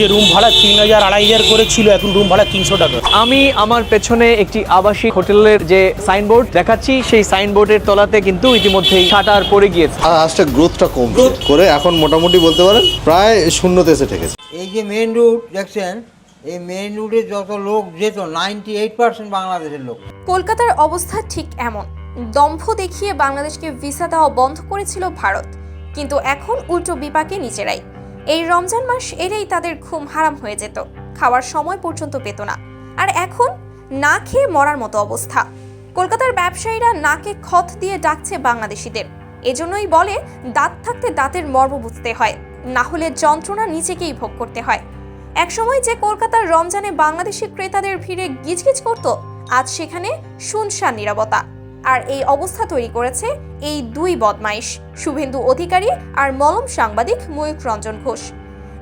যে রুম ভাড়া তিন হাজার আড়াই হাজার করে ছিল এখন রুম ভাড়া তিনশো টাকা। আমি আমার পেছনে একটি আবাসিক হোটেলের যে সাইনবোর্ড দেখাচ্ছি সেই সাইনবোর্ডের তলাতে কিন্তু ইতিমধ্যেই শাটার পড়ে গিয়েছে। আর আজটা গ্রোথটা কম করে এখন মোটামুটি বলতে পারেন প্রায় শূন্যতে এসে ঠেকেছে। এই যে মেন রুট দেখছেন? এই মেন রুটে যত লোক যেত নাইনটি এইট পার্সেন্ট বাংলাদেশের লোক। কলকাতার অবস্থা ঠিক এমন। দম্ভ দেখিয়ে বাংলাদেশকে ভিসা দেওয়া বন্ধ করেছিল ভারত। কিন্তু এখন উল্টো বিপাকে নিজেরাই। এই রমজান মাস এলেই তাদের ঘুম হারাম হয়ে যেত। খাওয়ার সময় পর্যন্ত পেত না। আর এখন না খেয়ে মরার মতো অবস্থা। কলকাতার ব্যবসায়ীরা নাকে খত দিয়ে ডাকছে বাংলাদেশিদের। এজন্যই বলে, দাঁত থাকতে দাঁতের মর্ম বুঝতে হয়। না হলে যন্ত্রণা নিজেকেই ভোগ করতে হয়। একসময় যে কলকাতার রমজানে বাংলাদেশি ক্রেতাদের ভিড়ে গিজগিজ করত, আজ সেখানে শুনশান নিরবতা। আর এই অবস্থা তৈরি করেছে এই দুই বদমাইশ, শুভেন্দু অধিকারী আর মলম সাংবাদিক ময়ূক রঞ্জন ঘোষ।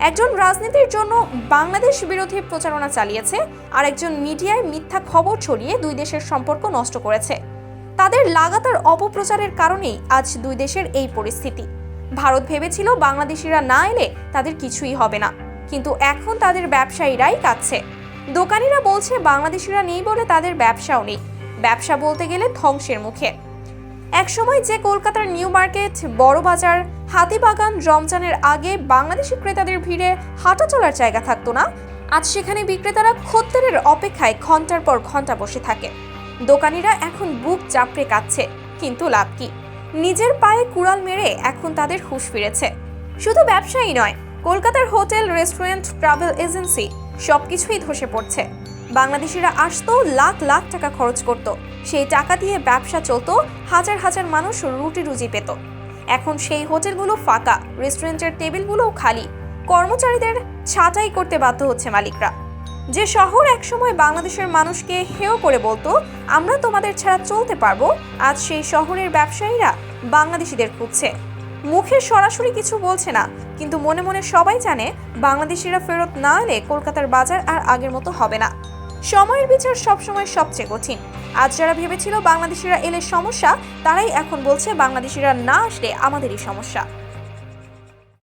একজন রাজনীতির জন্য বাংলাদেশ বিরোধী প্রচারণা চালিয়েছে আর একজন মিডিয়ায় মিথ্যা খবর ছড়িয়ে দুই দেশের সম্পর্ক নষ্ট করেছে। তাদের লাগাতার অপপ্রচারের কারণেই আজ দুই দেশের এই পরিস্থিতি। ভারত ভেবেছিল বাংলাদেশিরা না এলে তাদের কিছুই হবে না, কিন্তু এখন তাদের ব্যবসায়ীরাই কাচ্ছে দোকানিরা বলছে, বাংলাদেশিরা নেই বলে তাদের ব্যবসাও নেই। ব্যবসা বলতে গেলে ধ্বংসের মুখে। একসময় যে কলকাতার নিউ মার্কেট, বড় বাজার, হাতিবাগান, রমজানের আগে বাংলাদেশি ক্রেতাদের ভিড়ে হাঁটা চলার জায়গা থাকতো না, আজ সেখানে বিক্রেতারা খদ্দেরের অপেক্ষায় ঘণ্টার পর ঘণ্টা বসে থাকে। দোকানিরা এখন বুক চাপড়ে কাচ্ছে কিন্তু লাভ কি? নিজের পায়ে কুড়াল মেরে এখন তাদের হুঁশ ফিরেছে। শুধু ব্যবসায়ী নয়, কলকাতার হোটেল, রেস্টুরেন্ট, ট্রাভেল এজেন্সি সবকিছুই ধসে পড়ছে। বাংলাদেশিরা আসতো, লাখ লাখ টাকা খরচ করত। সেই টাকা দিয়ে ব্যবসা চলতো, হাজার হাজার মানুষ রুটি রুজি পেত। এখন সেই হোটেলগুলো ফাঁকা, রেস্টুরেন্টের টেবিলগুলোও খালি। কর্মচারীদের ছাঁটাই করতে বাধ্য হচ্ছে মালিকরা। যে শহর একসময় বাংলাদেশের মানুষকে হেয় করে বলতো, আমরা তোমাদের ছাড়া চলতে পারব আজ সেই শহরের ব্যবসায়ীরা বাংলাদেশিদের খুঁজছে। মুখে সরাসরি কিছু বলছে না, কিন্তু মনে মনে সবাই জানে, বাংলাদেশিরা ফেরত না এলে কলকাতার বাজার আর আগের মতো হবে না। সময়ের বিচার সবসময় সবচেয়ে কঠিন। আজ যারা ভেবেছিল বাংলাদেশিরা এলে সমস্যা, তারাই এখন বলছে বাংলাদেশিরা না আসলে আমাদেরই সমস্যা।